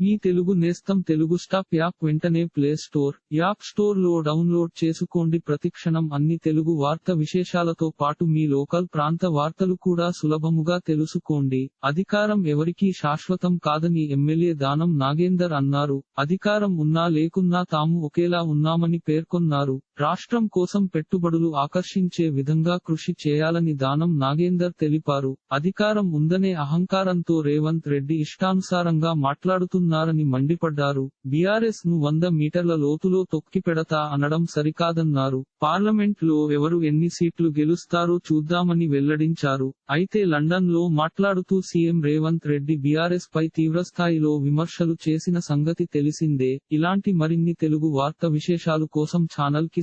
మీ తెలుగు నేస్తం Telugu stop app వెంటనే play store app స్టోర్లో డౌన్లోడ్ చేసుకోండి. ప్రతిక్షణం అన్ని తెలుగు వార్త విశేషాలతో పాటు మీ లోకల్ ప్రాంత వార్తలు కూడా సులభముగా తెలుసుకోండి. అధికారం ఎవరికీ శాశ్వతం కాదని ఎమ్మెల్యే దానం నాగేందర్ అన్నారు. అధికారం ఉన్నా లేకున్నా తాము ఒకేలా ఉన్నామని పేర్కొన్నారు. రాష్ట్రం కోసం పెట్టుబడులు ఆకర్షించే విధంగా కృషి చేయాలని దానం నాగేందర్ తెలిపారు. అధికారం ఉందనే అహంకారంతో రేవంత్ రెడ్డి ఇష్టానుసారంగా మాట్లాడుతున్నారని మండిపడ్డారు. బీఆర్ఎస్ను వంద మీటర్ల లోతులో తొక్కిపెడతా అనడం సరికాదన్నారు. పార్లమెంట్లో ఎవరు ఎన్ని సీట్లు గెలుస్తారో చూద్దామని వెల్లడించారు. అయితే లండన్లో మాట్లాడుతూ సీఎం రేవంత్ రెడ్డి బీఆర్ఎస్ పై తీవ్రస్థాయిలో విమర్శలు చేసిన సంగతి తెలిసిందే. ఇలాంటి మరిన్ని తెలుగు వార్త విశేషాలు కోసం ఛానల్కి